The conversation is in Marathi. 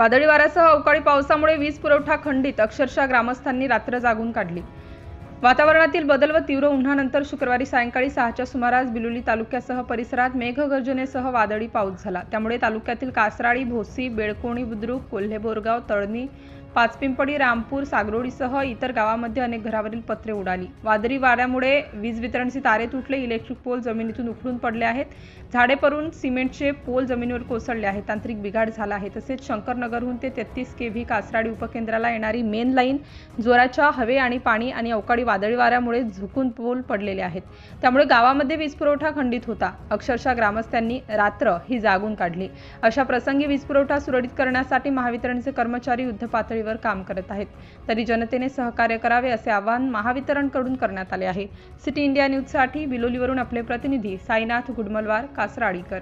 वादळी वाऱ्यासह अवकाळी पावसामुळे वीज पुरवठा खंडित. अक्षरशः ग्रामस्थांनी रात्र जागून काढली. वातावरणातील बदल व तीव्र उन्हानंतर शुक्रवारी सायंकाळी सहाच्या सुमारास बिलोली तालुक्यासह परिसरात मेघगर्जनेसह वादळी पाऊस झाला. त्यामुळे तालुक्यातील कासराळी भोसी बेळकोणी बुद्रुक कोल्हेबोरगाव तळणी पाचपिंपडी रामपूर सागरोडीसह इतर गावामध्ये अनेक घरावरील पत्रे उडाली. वादळी वाऱ्यामुळे वीज वितरणचे तारे तुटले इलेक्ट्रिक पोल जमिनीतून उखडून पडले आहेत. झाडे पडून सिमेंटचे पोल जमिनीवर कोसळले आहेत. तांत्रिक बिघाड झाला आहे. तसेच शंकरनगरहून ते तेहतीस के व्ही कासराडी उपकेंद्राला येणारी मेन लाईन जोराच्या हवे आणि पाणी आणि अवकाळी वादळी वाऱ्यामुळे झुकून पोल पडलेले आहेत. त्यामुळे गावामध्ये वीज पुरवठा खंडित होता. अक्षरशः ग्रामस्थांनी रात्र ही जागून काढली. अशा प्रसंगी वीज पुरवठा सुरळीत करण्यासाठी महावितरणचे कर्मचारी पातळीवर काम करत आहेत. तरी जनतेने सहकार्य करावे असे आवाहन महावितरणकडून करण्यात आले आहे. सिटी इंडिया न्यूजसाठी बिलोलीवरून आपले प्रतिनिधी साईनाथ गुडमलवार कासराडीकर.